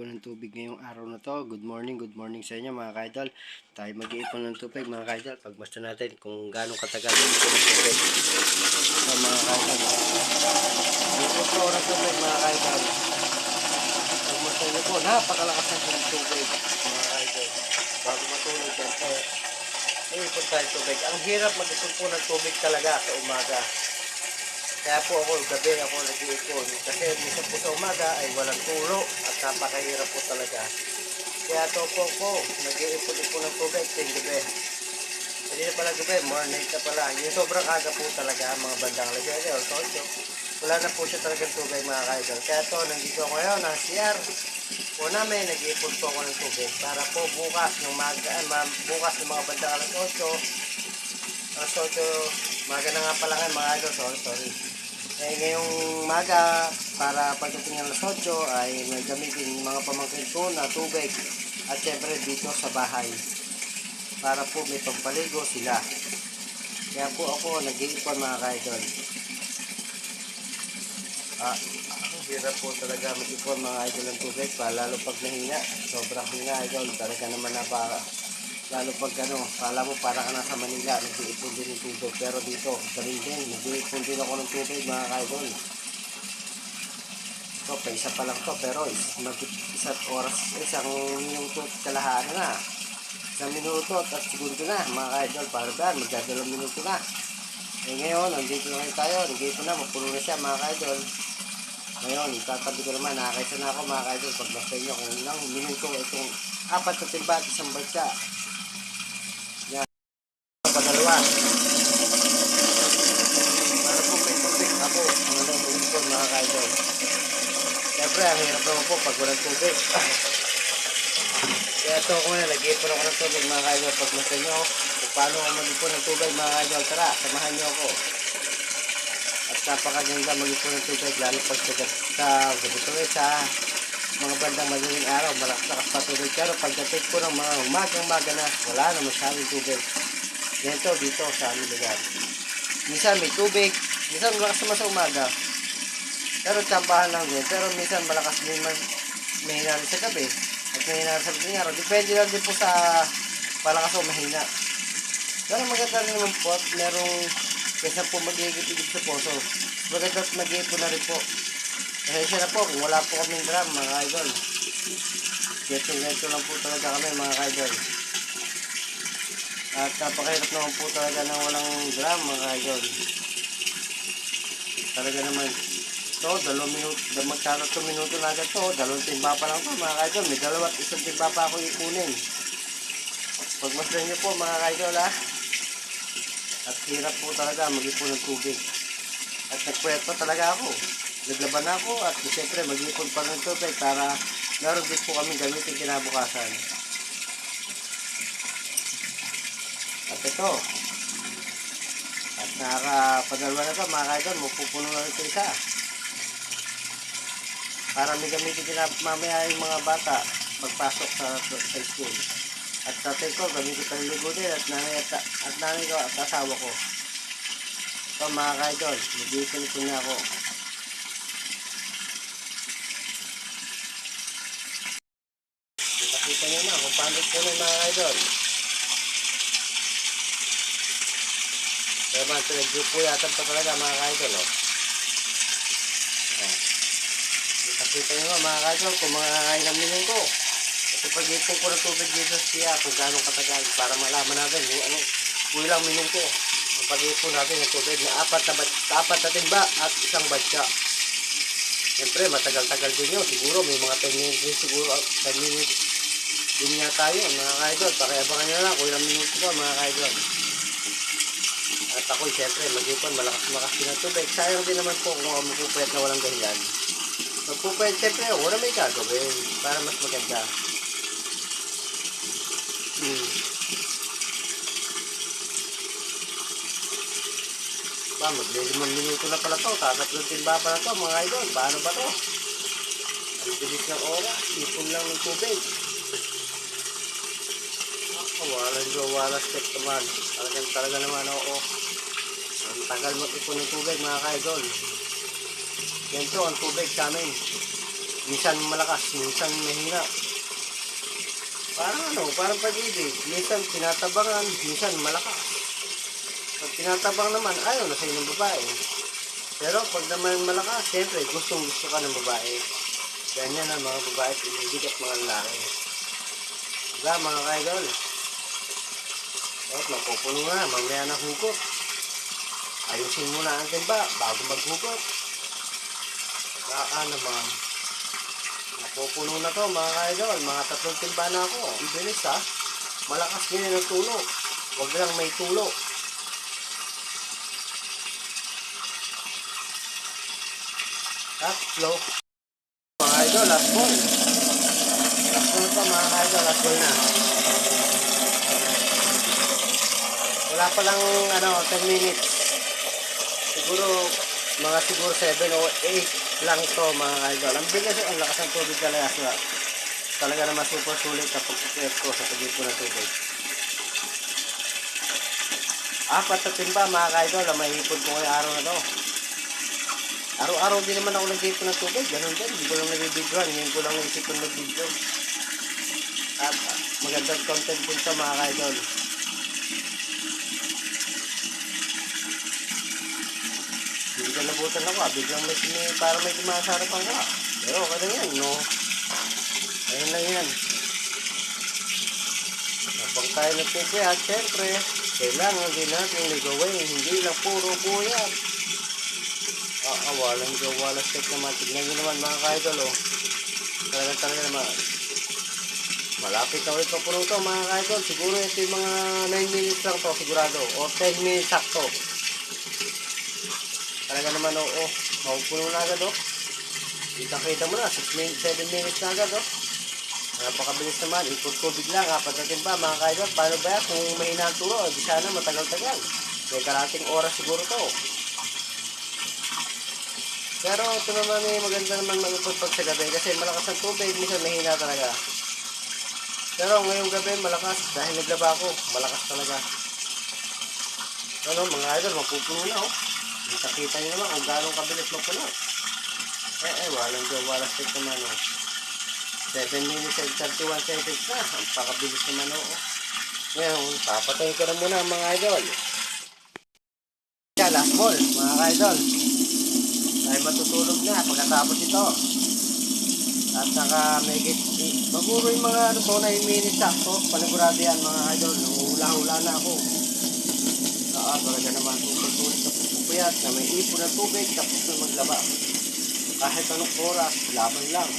ng tubig ngayong araw na to. Good morning, good morning sa inyo mga kaidol. Tayo mag-iipon ng tubig mga kaidol. Pagmasta natin kung gaano katagal yung ipon ng tubig. So mga kaidol. Ipon po ng tubig mga kaidol. Pagmasta nyo po, napakalakas ng tubig mga kaidol. Bago matulog yan po. Ipon tayo tubig. Ang hirap mag-ipon po ng tubig talaga sa umaga. Kaya po ako, gabi ako nag-iipon. Kasi minsan po sa umaga ay walang turo at napakahirap po talaga. Kaya to po po, nag-iipon-ipon ng tubig ting gabi. Hindi na pala gabi, morning na pala. Yung sobrang aga po talaga, mga bandang 7 or 8. Wala na po siya talagang tubig mga kaidol. Kaya to, nandito ako ngayon ng CR. Po namin, nag-iipon po ako ng tubig. Para po bukas ng maga, ah, ma- bukas ng mga bandang alas 8, alas 8, maga na nga pala ngayon mga idol, sorry, sorry. Eh, ngayong maga, para pagdating ng alas 8, ay may gamitin mga pamangkin ko na tubig. At syempre dito sa bahay. Para po may pampaligo sila. Kaya po ako nag-iipon mga kaidol. Ah, hirap po talaga mag-ipon mga idol ng tubig. Pa, lalo pag nahina. Sobrang hina idol. Talaga naman na ba, lalo pag ano, kala mo para ka nasa Manila, nag-iipon din ng tubig. Pero dito, ganun din, nag-iipon din ako ng tubig mga kaidol. Ito, pa isa pa lang to, pero is, mag isang oras, isang minuto at kalahati na. Isang minuto at segundo na, mga kaidol, para daan, magdadalawang minuto na. Eh ngayon, nandito na tayo, nag-iipon na, mapuno na siya mga kaidol. Ngayon, tatabi ko naman, nakakaisa na ako mga kaidol, pag basta nyo kung ilang minuto itong apat na timba at isang bagsa. Yan. Padalawa. Para po may tubig ako, ang ano mo ipon mga kaidol. Siyempre, ang hirap naman po pag walang tubig. Kaya ito ako na, nag-iipon ako ng tubig mga kaidol. Pag basta nyo kung paano ako mag-ipon ng tubig mga kaidol, tara, samahan nyo ako. At napakaganda mag-ipon ng tubig, lalo pag sa, sa gabi tuloy sa mga bandang madaling araw, malakas-lakas pa tubig. Pero pagdating po ng mga umagang-umaga na, wala na masyadong tubig. Ganito dito sa aming lugar. Minsan may tubig, minsan malakas naman sa umaga. Pero tsambahan lang din. Pero minsan malakas din man, may rin sa gabi. At may rin sa madaling araw. Depende lang din po sa palakas o mahina. Pero maganda rin naman po at merong kaysa po mag-iigit-igit sa poso. Maganda at mag-iipon na rin po. Pasensya na po kung wala po kaming drum mga idol. Geto-geto lang po talaga kami mga idol. At napakahirap naman po talaga ng walang drum mga idol. Talaga naman. Ito, dalawang minuto, magkano ito minuto na agad to. Dalawang timba pa lang to mga idol. May dalawa isang timba pa ako ikunin. Pagmasdan nyo po mga idol ha. At hirap po talaga mag-ipon ng tubig. At nagpuyat pa talaga ako. Naglaban ako at siyempre mag-ipon pa ng tubig para meron din po kami gamitin kinabukasan. At ito. At nakakapadalwa na ito mga kaidol. Mapupuno na ito isa. Para may gamitin din mamaya yung mga bata pagpasok sa, sa school. At tatay ko, gamitin pa ligo din at nanay, at, at nanay ko at asawa ko. Ito mga kaidol, mag-iipon na ako. Nakita niyo na kung paano po ng mga idol. Kaya ba, ito nag-grupo yata pa talaga mga idol. Oh. Oh. Nakita niyo nga mga idol kung mga ilang minuto. Ito pag-ipon ko ng tubig dito siya kung gano'ng katagal para malaman natin kung ano, kung ilang minuto ang pag-ipon natin ng tubig na apat na, apat na timba at isang batya. Siyempre, matagal-tagal din yun. Siguro may mga 10 minutes siguro. 10 minutes din nga tayo, mga kaidol. Pakiabangan nyo lang kung ilang minuto ba, mga kaidol. At ako, siyempre, mag-ipon, malakas-malakas din ang tubig. Sayang din naman po kung ako magpupuyat na walang dahilan. Magpupuyat, siyempre, wala may gagawin para mas maganda. Hmm. Ba, maglilimang minuto na pala to. Tatatlong timba pala to, mga idol. Paano ba to? Ang bilis ng oras. Ipon lang ng tubig. Ah, walang jo, walang step naman. Talagang talaga naman, oo. Ang tagal mag-ipon ng tubig, mga idol. Yan to, ang tubig sa amin. Minsan malakas, minsan mahina. Parang ano, parang pag-ibig. Minsan tinatabangan, minsan malakas. Pag tinatabang naman, ayaw na sa'yo ng babae. Pero pag naman malakas, siyempre, gustong gusto ka ng babae. Ganyan ang mga babae, pinibig at mga lalaki. Diba, mga kaidol? At mapupuno na, mamaya na hugot. Ayusin muna ang timba bago maghugot. Baka naman. Napupuno na to mga kaidol. Mga tatlong timba na ako. Ang bilis ha. Malakas din ang tulo. Huwag lang may tulo. Tatlo. Mga idol, last ball. Last ball pa mga idol, last ball na. Wala pa lang ano, 10 minutes. Siguro, mga siguro 7 o 8 lang to mga idol. Ang bilis, ang lakas ng tubig talaga. So, talaga naman super sulit kapag kikip ko sa pagkipo ng tubig. Apat na timba mga idol ang mahihipon ko ngayong araw na to. Araw-araw din naman ako nag-ipo ng tubig. Ganun din. Hindi ko lang nabibidyoan. Ngayon ko lang naisip kong nag-video. At ah, magandang content po ito mga idol. Nabutan ako. ah. Biglang may, may para may dumasarapan ka. Pero okay lang yan. No? Ayun lang yan. Habang tayo nagtitya, at syempre, kailangan din natin ligawin. Hindi lang puro buyat. Ah, walang go, walang step naman. Tignan nyo naman mga ka-idol, oh. Talaga talaga naman. Malapit na ulit pa puno to mga ka-idol. Siguro ito yung mga 9 minutes lang to, sigurado. O 10 minutes sakto. Talaga naman, oo. Oh, oh. Mapupuno na agad, oh. Kita-kita mo na, 6 minutes, 7 minutes na agad, oh. Napakabilis naman. Ikot tubig lang, apat na timba, mga ka-idol. Paano ba yan? Kung mahina ang turo, di sana matagal-tagal. May karating oras siguro to. Pero ito naman eh, maganda naman mag-ipot pag sa gabi kasi malakas ang tubig, minsan mahina talaga. Pero ngayong gabi malakas dahil naglaba ako, malakas talaga. Ano mga idol, mapupuno na oh. Nakita nyo naman kung gano'ng kabilis mapuno. Eh eh, walang go, walang stick naman oh. 7 minutes and 31 seconds na, ang pakabilis naman oh. Ngayon, papatayin ko na muna mga idol. Kaya last ball, mga idol ay matutulog na pagkatapos ito. At saka may maguro yung mga ano to na yung minutes sakto. Panigurado yan mga idol. Hula-hula na ako. Oo, talaga naman tututulit na pupuyat na may ipon ng tubig tapos na maglaba. Kahit anong oras, laban lang.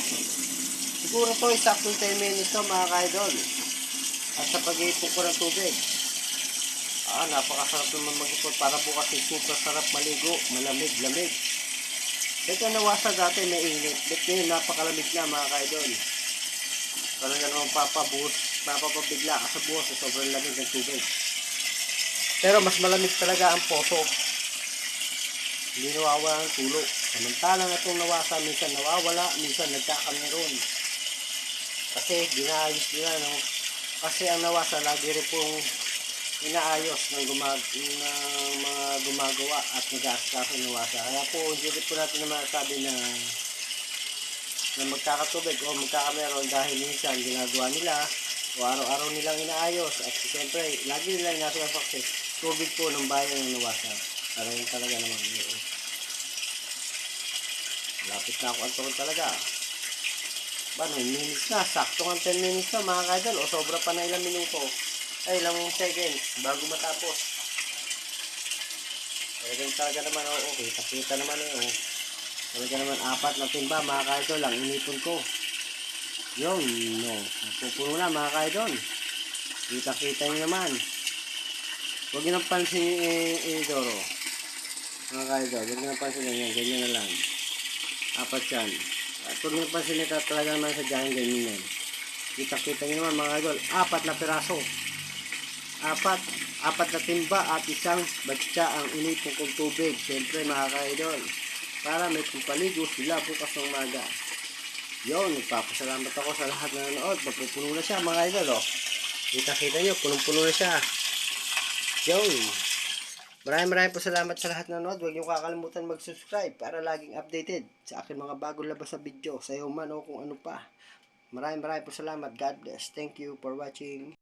Siguro to ay saktong 10 minutes to mga idol. At sa pag-iipon ko ng tubig. Ah, napakasarap naman mag-ipon para bukas yung super sarap maligo, malamig-lamig. Ito nawasa dati may init. But ngayon napakalamig na mga kaidol. Talaga naman papabuhos, papapabigla ka sa buhos sa sobrang lamig ng tubig. Pero mas malamig talaga ang poso. Hindi nawawala ang tulo. Samantalang itong nawasa, minsan nawawala, minsan nagkakameron. Kasi ginaayos nila, no? Kasi ang nawasa, lagi rin pong inaayos ng, gumag ng mga gumagawa at nag-aasikaso ng wasa. Kaya po, hindi rin po natin na masabi na na magkakatubig o magkakameron dahil minsan ginagawa nila o araw-araw nilang inaayos at siyempre, lagi nila inaasikaso kasi tubig po ng bayan ng nawasa. Talagang talaga naman. Oo. Lapit na ako ang talaga. Ba, 9 minutes na. Sakto ang 10 minutes na mga kaidol o sobra pa na ilang minuto ay ilang seconds bago matapos. Talagang talaga naman, oo, okay, kita naman eh, oh. Talaga naman, apat na timba, mga kaidol, ang inipon ko. Yun, no. Pupuno na, mga kaidol. Kita-kita nyo naman. Huwag nyo nang pansin yung Idoro. Mga kaidol, huwag nyo nang pansin yan, ganyan na lang. Apat yan. At huwag nyo pansin talaga naman sa dyan, ganyan yan. Kita-kita nyo naman, mga idol, apat na piraso apat, apat na timba at isang batya ang inipong kong tubig. Siyempre mga ka-idol, para may kumpaligo sila bukas ng maga. Yun, nagpapasalamat ako sa lahat na nanood. Mapupuno na siya mga idol, oh. Kita-kita nyo, punong-puno na siya. Yun. Maraming maraming po salamat sa lahat na nanood. Huwag niyo kakalimutan mag-subscribe para laging updated sa akin mga bagong labas sa video. Sa man o kung ano pa. Maraming maraming po salamat. God bless. Thank you for watching.